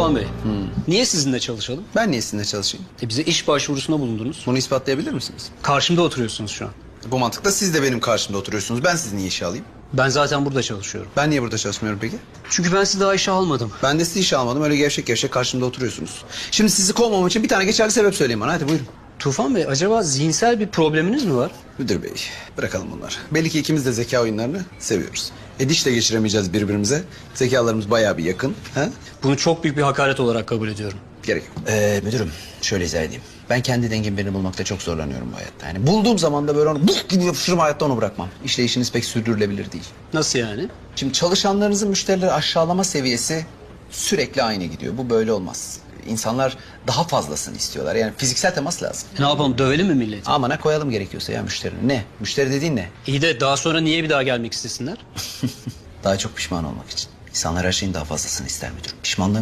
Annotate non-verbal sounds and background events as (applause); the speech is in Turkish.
Tufan Bey, niye sizinle çalışalım? Ben niye sizinle çalışayım? E bize iş başvurusunda bulundunuz. Bunu ispatlayabilir misiniz? Karşımda oturuyorsunuz şu an. Bu mantıkla siz de benim karşımda oturuyorsunuz. Ben sizi niye işe alayım? Ben zaten burada çalışıyorum. Ben niye burada çalışmıyorum peki? Çünkü ben sizi daha işe almadım. Ben de sizi işe almadım. Öyle gevşek gevşek karşımda oturuyorsunuz. Şimdi sizi kovmam için bir tane geçerli sebep söyleyin bana. Hadi buyurun. Tufan Bey, acaba zihinsel bir probleminiz mi var? Müdür bey bırakalım bunları. Belli ki ikimiz de zeka oyunlarını seviyoruz. E diş de geçiremeyeceğiz birbirimize. Zekalarımız bayağı bir yakın. Ha? Bunu çok büyük bir hakaret olarak kabul ediyorum. Gerek yok. Ee, müdürüm şöyle izah edeyim. Ben kendi dengemi birini bulmakta çok zorlanıyorum bu hayatta. Yani bulduğum zaman da böyle onu buf gibi yapışırım hayatta onu bırakmam. İşte işiniz pek sürdürülebilir değil. Nasıl yani? Şimdi çalışanlarınızın müşterileri aşağılama seviyesi sürekli aynı gidiyor. Bu böyle olmaz. İnsanlar daha fazlasını istiyorlar. Yani fiziksel temas lazım. Ne yapalım, dövelim mi milleti? Amana koyalım gerekiyorsa ya müşterinin. Ne? Müşteri dediğin ne? İyi de daha sonra niye bir daha gelmek istesinler? (laughs) Daha çok pişman olmak için. İnsanlar her şeyin daha fazlasını ister müdürüm. Pişmanlığım